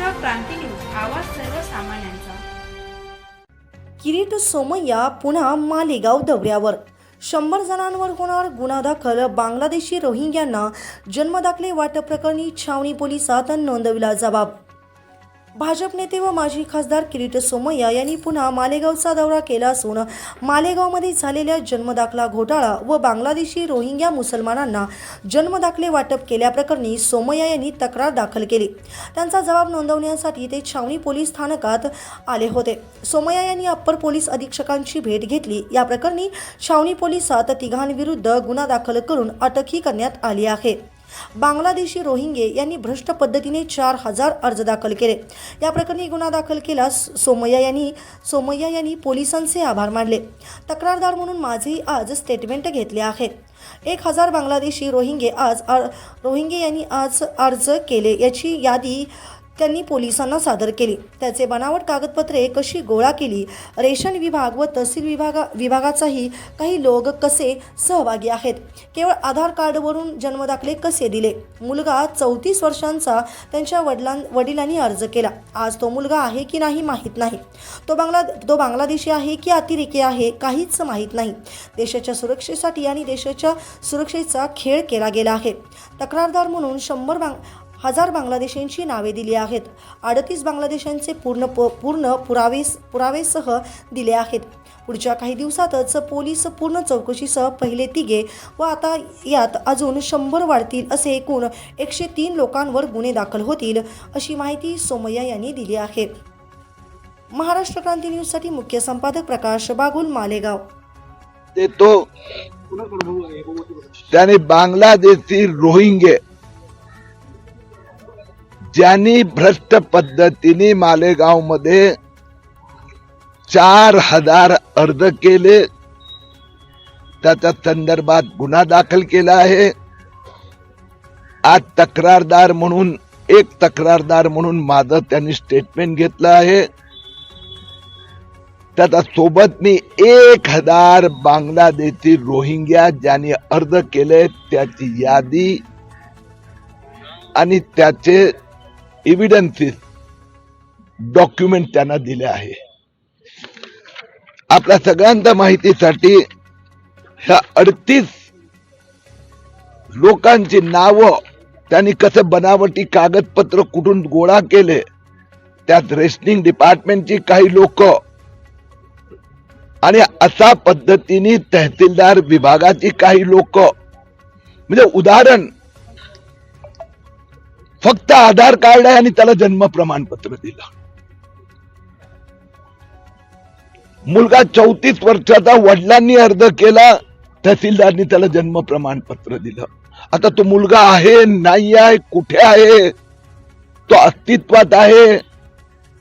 Maharashtra Kranti news आवाज सर्वसामान्यांचा. किरीट सोमय्या पुन्हा मालेगाव दौऱ्यावर. शंभर जणांवर होणार गुन्हा दाखल. बांगलादेशी रोहिंग्यांना जन्मदाखले वाटप प्रकरणी छावणी पोलिसात नोंदविला जबाब. भाजप नेते व माजी खासदार किरीट सोमय्या यांनी पुन्हा मालेगावचा दौरा केला असून मालेगावमध्ये झालेल्या जन्मदाखला घोटाळा व बांगलादेशी रोहिंग्या मुसलमानांना जन्मदाखले वाटप केल्याप्रकरणी सोमय्या यांनी तक्रार दाखल केली. त्यांचा जबाब नोंदवण्यासाठी ते छावणी पोलीस स्थानकात आले होते. सोमय्या यांनी अप्पर पोलीस अधीक्षकांची भेट घेतली. या प्रकरणी छावणी पोलिसात तिघांविरुद्ध गुन्हा दाखल करून अटकही करण्यात आली आहे. बांगलादेशी रोहिंगे यांनी भ्रष्ट पद्धतीने चार हजार अर्ज दाखल केले. या प्रकरणी गुन्हा दाखल केला सोमय्या यांनी सोमय्या यांनी पोलिसांचे आभार मानले. तक्रारदार म्हणून माझे आज स्टेटमेंट घेतले आहे. एक हजार बांगलादेशी रोहिंगे आज रोहिंगे यांनी आज अर्ज केले याची यादी त्यांनी पोलिसांना सादर केली. त्याचे बनावट कागदपत्रे कशी गोळा केली? रेशन विभाग व तहसील विभागा विभागाचाही काही लोक कसे सहभागी आहेत? केवळ आधार कार्डवरून जन्मदाखले कसे दिले? मुलगा चौतीस वर्षांचा त्यांच्या वडिलां वडिलांनी अर्ज केला. आज तो मुलगा आहे की नाही माहीत नाही. तो बांगला तो बांगलादेशी आहे की अतिरेकी आहे काहीच माहीत नाही. देशाच्या सुरक्षेसाठी आणि देशाच्या सुरक्षेचा खेळ केला गेला आहे. तक्रारदार म्हणून शंभर बांग हजार बांगलादेशींची नावे दिली आहेत. अडतीस बांगलादेशांचे पूर्ण प पूर्ण पुरावेस पुरावेसह दिले आहेत. पुढच्या काही दिवसातच पोलीस पूर्ण चौकशीसह पहिले तिघे व आता यात अजून शंभर वाढतील असे एकूण एकशे तीन लोकांवर गुन्हे दाखल होतील अशी माहिती सोमय्या यांनी दिली आहे. महाराष्ट्र क्रांती न्यूजसाठी मुख्य संपादक प्रकाश बागुल मालेगाव. ते तो त्याने बांगलादेशी रोहिंगे ज्यांनी भ्रष्ट पद्धतीने मालेगावमध्ये चार हजार अर्ज केले त्याच्या संदर्भात गुन्हा दाखल केला आहे. आज तक्रारदार म्हणून एक तक्रारदार म्हणून माझं त्यांनी स्टेटमेंट घेतलं आहे. त्याचा सोबत मी एक हजार बांगलादेशी रोहिंग्या ज्यांनी अर्ज केले त्याची यादी आणि त्याचे एव्हिडन्सेस डॉक्युमेंट त्यांना दिले आहे. आपल्या सगळ्यांच्या माहितीसाठी ह्या अडतीस लोकांची नावं त्यांनी कसं बनावटी कागदपत्र कुठून गोळा केले त्यात रेशनिंग डिपार्टमेंटची काही लोक आणि अशा पद्धतीने तहसीलदार विभागाची काही लोक. म्हणजे उदाहरण फक्त आधार कार्ड आहे आणि त्याला जन्म प्रमाणपत्र दिलं. मुलगा चौतीस वर्षाचा वडिलांनी अर्ज केला तहसीलदारनी त्याला जन्म प्रमाणपत्र दिलं. आता तो मुलगा आहे नाही आहे कुठे आहे? तो अस्तित्वात आहे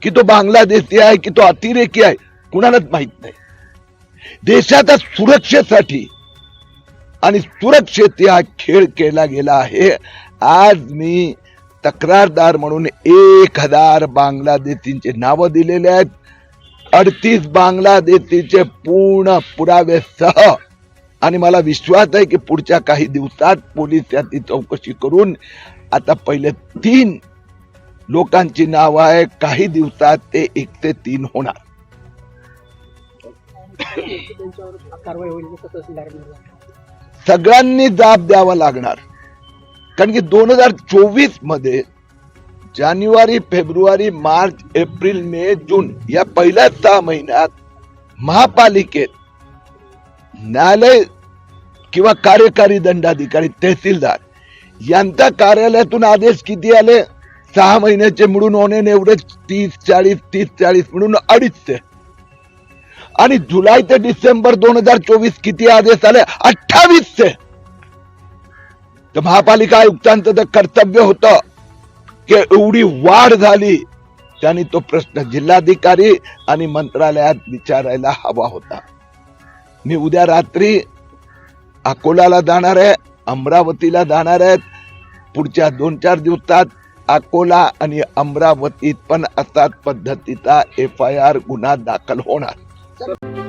की तो बांगलादेशी आहे की तो अतिरेकी आहे? कुणालाच माहीत नाही. देशाच्या सुरक्षेसाठी आणि सुरक्षेत हा खेळ केला गेला आहे. आज मी तक्रारदार म्हणून एक हजार बांगलादेशींचे नाव दिलेले आहेत. अडतीस बांगलादेशीचे पूर्ण पुराव्यासह आणि मला विश्वास आहे की पुढच्या काही दिवसात पोलीस याची चौकशी करून आता पहिले तीन लोकांची नाव आहे काही दिवसात ते एक ते तीन होणार. सगळ्यांनी जाब द्यावा लागणार. कारण की दोन हजार चोवीसमध्ये जानेवारी फेब्रुवारी मार्च एप्रिल मे जून या पहिल्या सहा महिन्यात महापालिकेत न्यायालय किंवा कार्यकारी दंडाधिकारी तहसीलदार यांच्या कार्यालयातून आदेश किती आले? सहा महिन्याचे मिळून होणे एवढेच तीस चाळीस तीस चाळीस मिळून अडीचशे. आणि जुलै ते डिसेंबर दोन हजार चोवीस किती आदेश आले? अठ्ठावीसशे. तर महापालिका आयुक्तांचं तर कर्तव्य होतं की एवढी वाढ झाली त्यांनी तो प्रश्न जिल्हाधिकारी आणि मंत्रालयात विचारायला हवा होता. मी उद्या रात्री अकोल्याला जाणार आहे अमरावतीला जाणार आहेत पुढच्या दोन चार दिवसात अकोला आणि अमरावतीत पण असाच पद्धतीचा एफ आय आर गुन्हा दाखल होणार.